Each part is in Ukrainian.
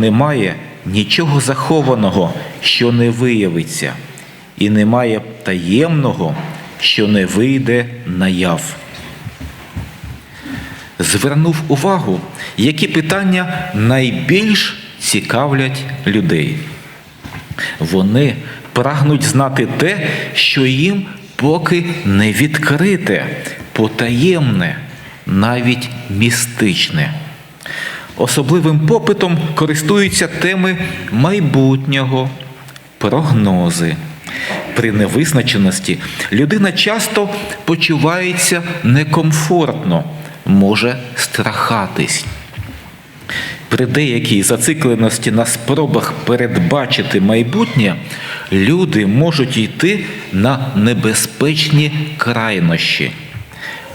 немає нічого захованого, що не виявиться, і немає таємного, що не вийде наяв. Звернув увагу, які питання найбільш цікавлять людей. Вони прагнуть знати те, що їм поки не відкрите, потаємне, навіть містичне. Особливим попитом користуються теми майбутнього, прогнози. При невизначеності людина часто почувається некомфортно, може страхатись. При деякій зацикленості на спробах передбачити майбутнє люди можуть йти на небезпечні крайнощі.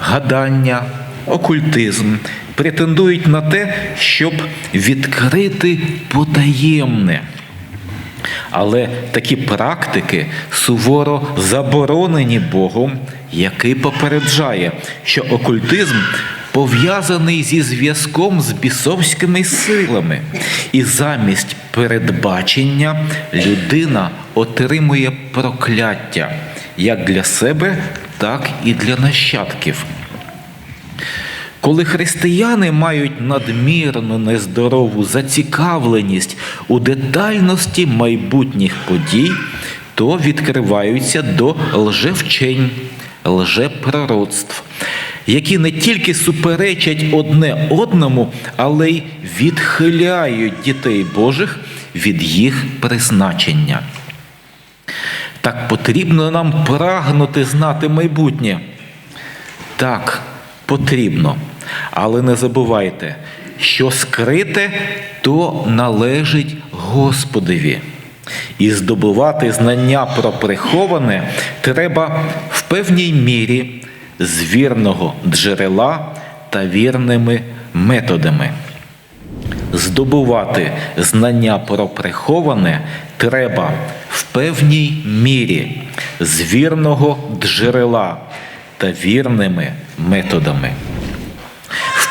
Гадання, окультизм претендують на те, щоб відкрити потаємне. Але такі практики суворо заборонені Богом, який попереджає, що окультизм пов'язаний зі зв'язком з бісовськими силами, і замість передбачення людина отримує прокляття як для себе, так і для нащадків. Коли християни мають надмірну нездорову зацікавленість у детальності майбутніх подій, то відкриваються до лжевчень, лжепророцтв, які не тільки суперечать одне одному, але й відхиляють дітей Божих від їх призначення. Так потрібно нам прагнути знати майбутнє. Так, потрібно. Але не забувайте, що скрите, то належить Господові. І здобувати знання про приховане треба в певній мірі з вірного джерела та вірними методами. Здобувати знання про приховане треба в певній мірі з вірного джерела та вірними методами.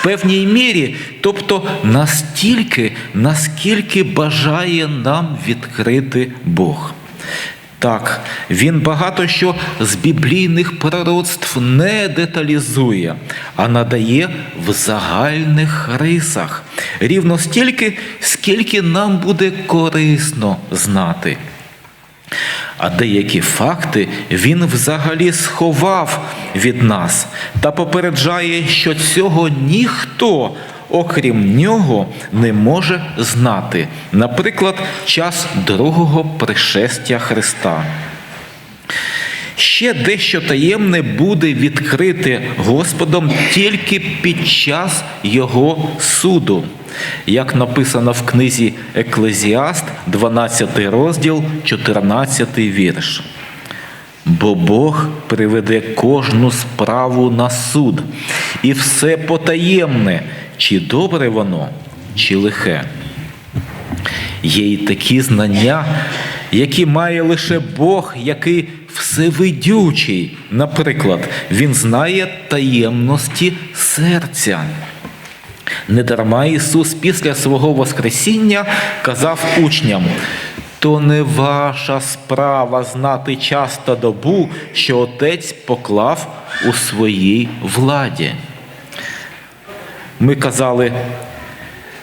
Певній мірі, тобто настільки, наскільки бажає нам відкрити Бог. Так, він багато що з біблійних пророцтв не деталізує, а надає в загальних рисах рівно стільки, скільки нам буде корисно знати. А деякі факти він взагалі сховав від нас та попереджає, що цього ніхто, окрім нього, не може знати. Наприклад, час другого пришестя Христа. Ще дещо таємне буде відкрите Господом тільки під час Його суду, як написано в книзі Еклезіаст, 12 розділ, 14 вірш. Бо Бог приведе кожну справу на суд, і все потаємне, чи добре воно, чи лихе. Є й такі знання, які має лише Бог, який всевидючий. Наприклад, Він знає таємності серця. Недарма Ісус після свого Воскресіння казав учням, то не ваша справа знати час та добу, що Отець поклав у своїй владі. Ми казали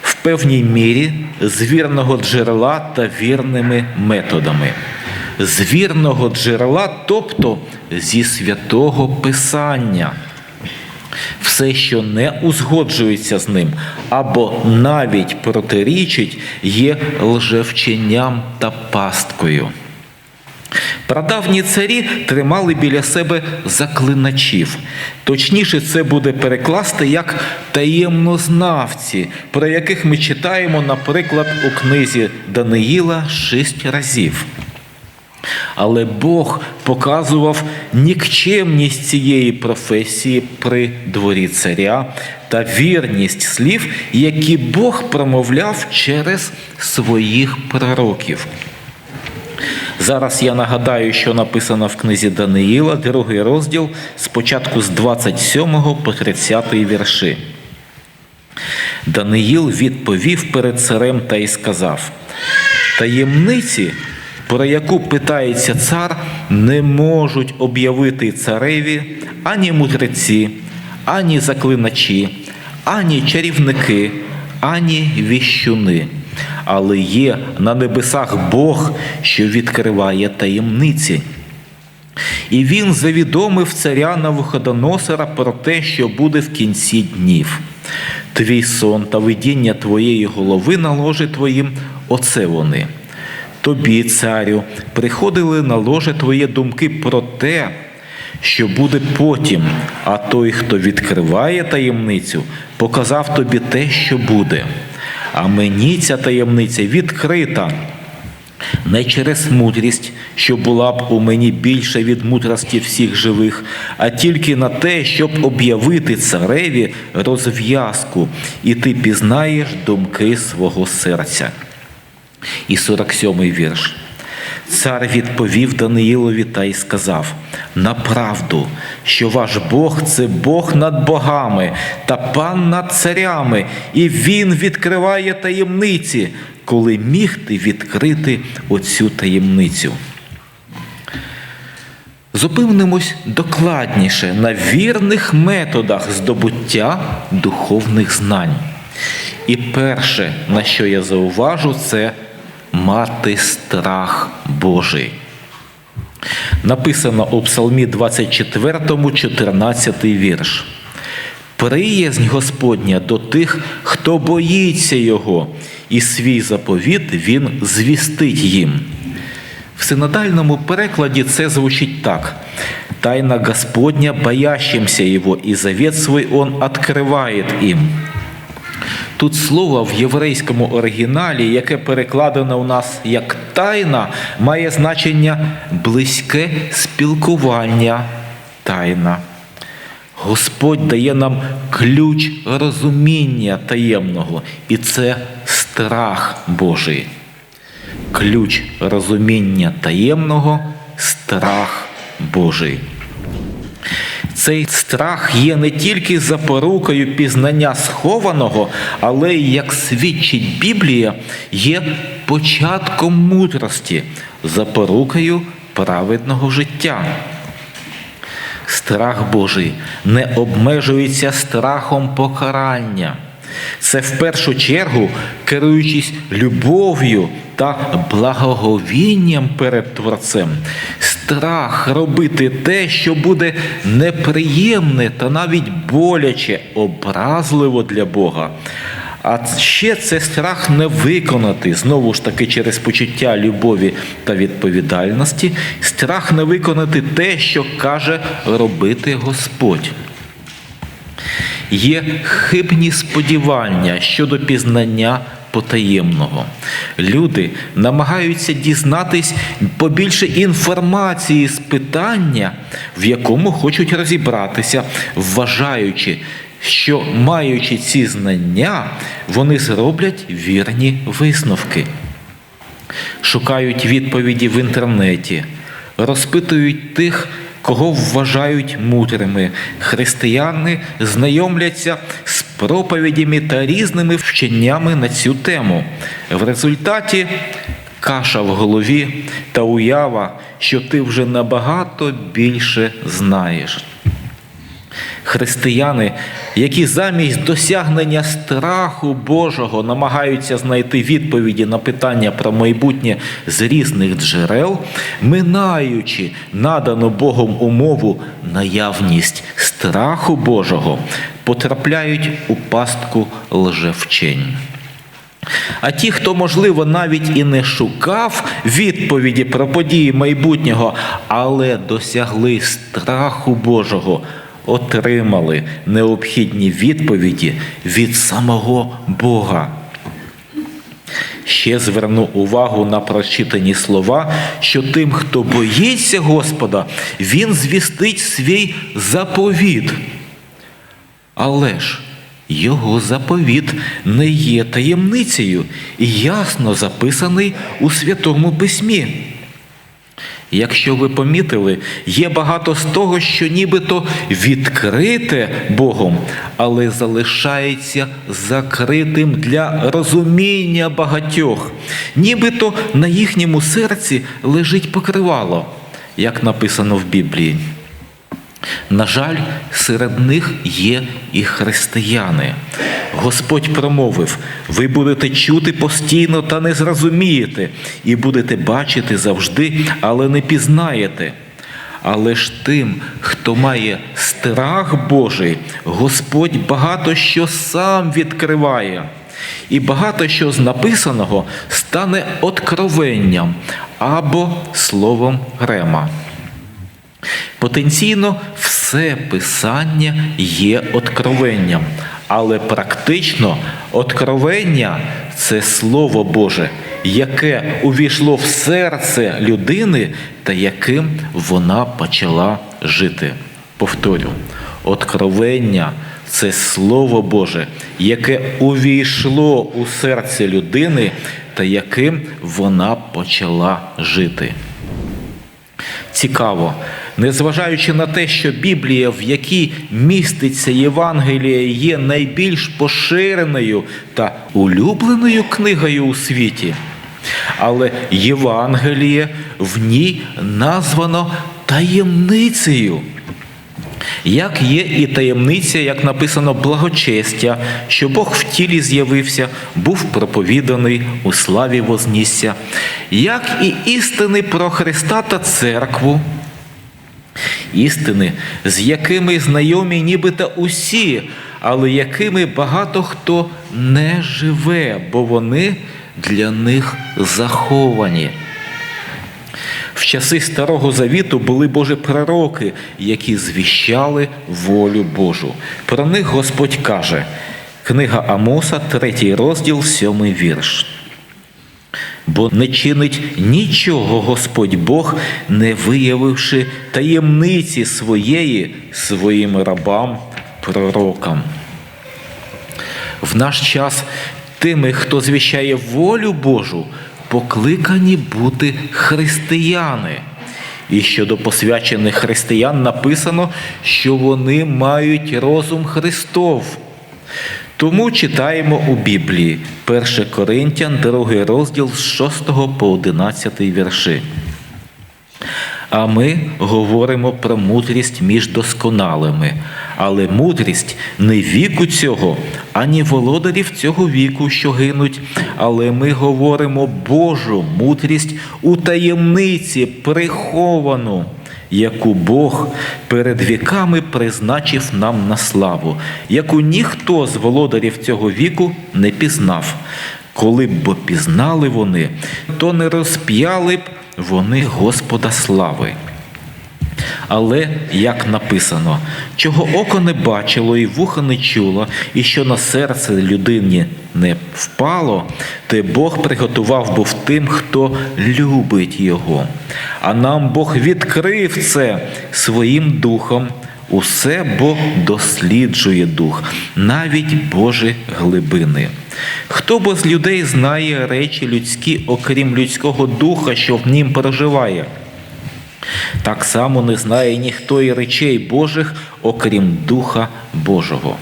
в певній мірі з вірного джерела та вірними методами. З вірного джерела, тобто зі святого Писання. Все, що не узгоджується з ним, або навіть протирічить, є лжевченням та пасткою. Прадавні царі тримали біля себе заклиначів. Точніше, це буде перекласти як таємнознавці, про яких ми читаємо, наприклад, у книзі Даниїла шість разів. Але Бог показував нікчемність цієї професії при дворі царя та вірність слів, які Бог промовляв через своїх пророків. Зараз я нагадаю, що написано в книзі Даниїла, другий розділ, спочатку з 27 по 30 вірші. Даниїл відповів перед царем та й сказав: таємниці, про яку питається цар, не можуть об'явити цареві ані мудреці, ані заклиначі, ані чарівники, ані віщуни. Але є на небесах Бог, що відкриває таємниці. І він завідомив царя Навуходоносора про те, що буде в кінці днів. Твій сон та видіння твоєї голови на ложе твоїм, оце вони. Тобі, царю, приходили на ложе твої думки про те, що буде потім, а той, хто відкриває таємницю, показав тобі те, що буде. А мені ця таємниця відкрита не через мудрість, що була б у мені більше від мудрості всіх живих, а тільки на те, щоб об'явити цареві розв'язку, і ти пізнаєш думки свого серця. І 47-й вірш. Цар відповів Даниїлові та й сказав: Направду, що ваш Бог це Бог над богами та пан над царями, і Він відкриває таємниці, коли міг ти відкрити оцю таємницю. Зупинимось докладніше на вірних методах здобуття духовних знань. І перше, на що я зауважу, це мати страх Божий. Написано у Псалмі 24, 14 вірш. Приязнь Господня до тих, хто боїться Його, і свій заповіт Він звістить їм. В синодальному перекладі це звучить так. Тайна Господня боящимся Его, и завет свой Он открывает им. Тут слово в єврейському оригіналі, яке перекладено у нас як тайна, має значення близьке спілкування тайна. Господь дає нам ключ розуміння таємного, і це страх Божий. Ключ розуміння таємного страх Божий. Цей страх є не тільки запорукою пізнання схованого, але й, як свідчить Біблія, є початком мудрості, запорукою праведного життя. Страх Божий не обмежується страхом покарання. Це в першу чергу, керуючись любов'ю та благоговінням перед Творцем, страх робити те, що буде неприємне та навіть боляче, образливо для Бога. А ще це страх не виконати, знову ж таки, через почуття любові та відповідальності, страх не виконати те, що каже робити Господь. Є хибні сподівання щодо пізнання потаємного. Люди намагаються дізнатись побільше інформації з питання, в якому хочуть розібратися, вважаючи, що маючи ці знання, вони зроблять вірні висновки. Шукають відповіді в інтернеті, розпитують тих, кого вважають мудрими. Християни знайомляться з проповідями та різними вченнями на цю тему. В результаті каша в голові та уява, що ти вже набагато більше знаєш. Християни, які замість досягнення страху Божого намагаються знайти відповіді на питання про майбутнє з різних джерел, минаючи надану Богом умову наявність страху Божого, потрапляють у пастку лжевчень. А ті, хто, можливо, навіть і не шукав відповіді про події майбутнього, але досягли страху Божого, отримали необхідні відповіді від самого Бога. Ще зверну увагу на прочитані слова, що тим, хто боїться Господа, Він звістить свій заповіт. Але ж його заповіт не є таємницею і ясно записаний у Святому Письмі. Якщо ви помітили, є багато з того, що нібито відкрите Богом, але залишається закритим для розуміння багатьох. Нібито на їхньому серці лежить покривало, як написано в Біблії. На жаль, серед них є і християни. Господь промовив: ви будете чути постійно та не зрозумієте, і будете бачити завжди, але не пізнаєте. Але ж тим, хто має страх Божий, Господь багато що сам відкриває, і багато що з написаного стане откровенням або словом Рема. Потенційно все писання є откровенням, але практично откровення це Слово Боже, яке увійшло в серце людини та яким вона почала жити. Повторю, откровення це Слово Боже, яке увійшло у серце людини та яким вона почала жити. Цікаво, незважаючи на те, що Біблія, в якій міститься Євангеліє, є найбільш поширеною та улюбленою книгою у світі, але Євангеліє в ній названо таємницею. Як є і таємниця, як написано благочестя, що Бог в тілі з'явився, був проповіданий у славі вознісся, як і істини про Христа та церкву, істини, з якими знайомі нібито усі, але якими багато хто не живе, бо вони для них заховані. В часи Старого Завіту були Божі пророки, які звіщали волю Божу. Про них Господь каже, книга Амоса, третій розділ, сьомий вірш. Бо не чинить нічого Господь Бог, не виявивши таємниці своєї своїм рабам, пророкам. В наш час тими, хто звіщає волю Божу, покликані бути християни. І щодо посвячених християн написано, що вони мають розум Христов. Тому читаємо у Біблії. 1 Коринтян, 2 розділ з 6 по 11 вірші. А ми говоримо про мудрість між досконалими, але мудрість не віку цього, ані володарів цього віку, що гинуть, але ми говоримо Божу мудрість у таємниці приховану, яку Бог перед віками призначив нам на славу, яку ніхто з володарів цього віку не пізнав. Коли б бо пізнали вони, то не розп'яли б вони Господа слави. Але, як написано, чого око не бачило і вухо не чуло, і що на серце людині не впало, те Бог приготував був тим, хто любить Його. А нам Бог відкрив це своїм духом. Усе бо досліджує дух, навіть Божі глибини. Хто бо з людей знає речі людські, окрім людського духа, що в нім проживає? Так само не знає ніхто і речей Божих, окрім Духа Божого.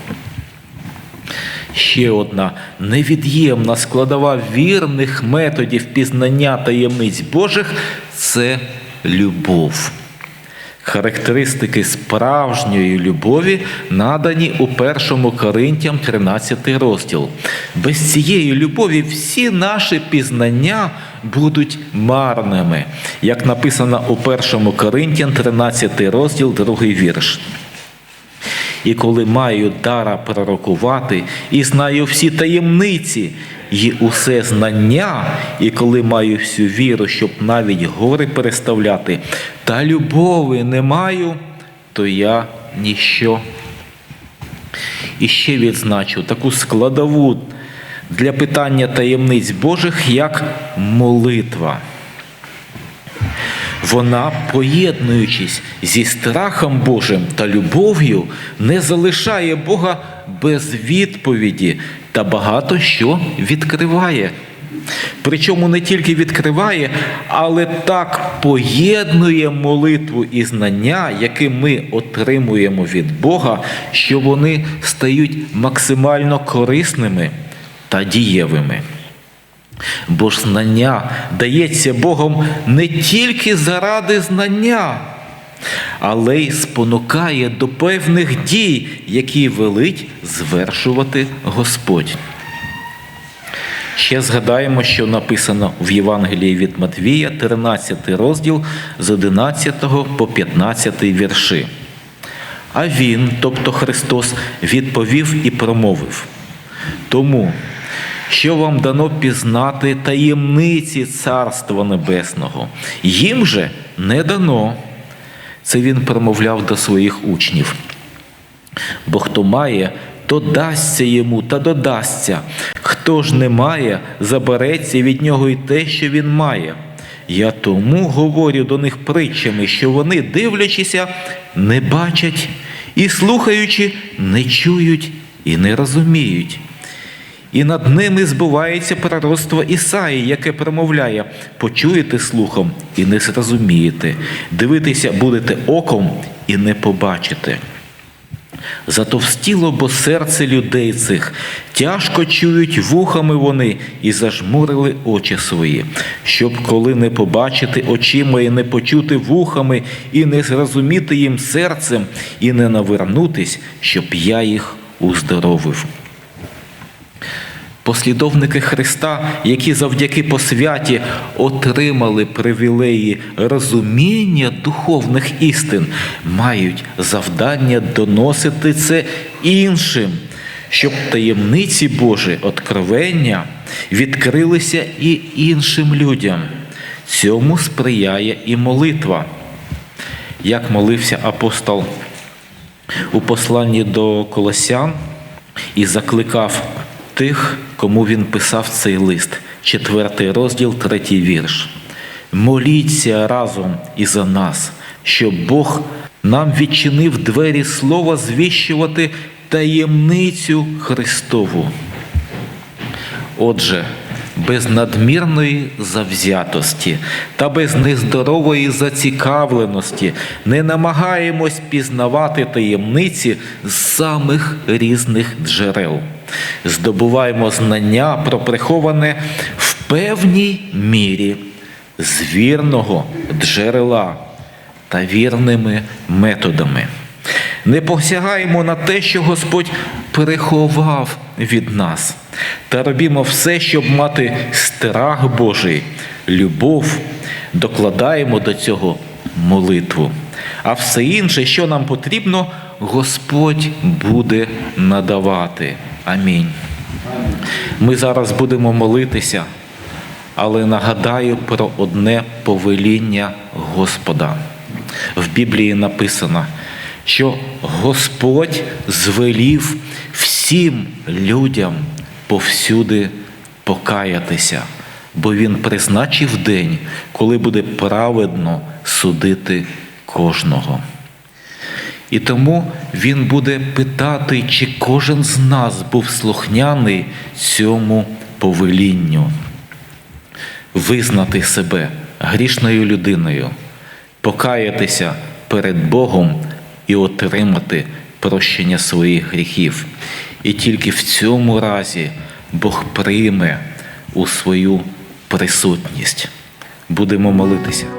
Ще одна невід'ємна складова вірних методів пізнання таємниць Божих це любов. Характеристики справжньої любові надані у 1 Коринтям 13 розділ. Без цієї любові всі наші пізнання будуть марними, як написано у 1 Коринтян 13 розділ, 2 вірш. І коли маю дара пророкувати, і знаю всі таємниці, і усе знання, і коли маю всю віру, щоб навіть гори переставляти, та любови не маю, то я ніщо. І ще відзначу таку складову для питання таємниць Божих, як молитва. Вона, поєднуючись зі страхом Божим та любов'ю, не залишає Бога без відповіді та багато що відкриває. Причому не тільки відкриває, але так поєднує молитву і знання, які ми отримуємо від Бога, що вони стають максимально корисними та дієвими. Бо ж знання дається Богом не тільки заради знання, але й спонукає до певних дій, які велить звершувати Господь. Ще згадаємо, що написано в Євангелії від Матвія, 13 розділ з 11 по 15 вірші. А він, тобто Христос, відповів і промовив. Тому, що вам дано пізнати таємниці Царства Небесного, їм же не дано. Це він промовляв до своїх учнів. Бо хто має, то дасться йому та додасться. Хто ж не має, забереться від нього й те, що він має. Я тому говорю до них притчами, що вони, дивлячися, не бачать, і слухаючи, не чують і не розуміють. І над ними збувається пророцтво Ісаї, яке промовляє: почуєте слухом і не зрозумієте, дивитися будете оком і не побачите. Затовстіло, бо серце людей цих тяжко чують вухами вони і зажмурили очі свої, щоб коли не побачити очима і не почути вухами, і не зрозуміти їм серцем, і не навернутись, щоб я їх уздоровив. Послідовники Христа, які завдяки посвяті отримали привілеї розуміння духовних істин, мають завдання доносити це іншим, щоб таємниці Божі откровення відкрилися і іншим людям. Цьому сприяє і молитва. Як молився апостол у посланні до Колосян і закликав тих, кому він писав цей лист, четвертий розділ, третій вірш. Моліться разом і за нас, щоб Бог нам відчинив двері слова звіщувати таємницю Христову. Отже, без надмірної завзятості та без нездорової зацікавленості не намагаємось пізнавати таємниці з самих різних джерел. Здобуваємо знання про приховане в певній мірі з вірного джерела та вірними методами. Не посягаємо на те, що Господь переховав від нас, та робімо все, щоб мати страх Божий, любов, докладаємо до цього молитву. А все інше, що нам потрібно, Господь буде надавати. Амінь. Ми зараз будемо молитися, але нагадаю про одне повеління Господа. В Біблії написано, що Господь звелів всім людям повсюди покаятися, бо Він призначив день, коли буде праведно судити кожного. І тому Він буде питати, чи кожен з нас був слухняний цьому повелінню, визнати себе грішною людиною, покаятися перед Богом і отримати прощення своїх гріхів. І тільки в цьому разі Бог прийме у свою присутність. Будемо молитися.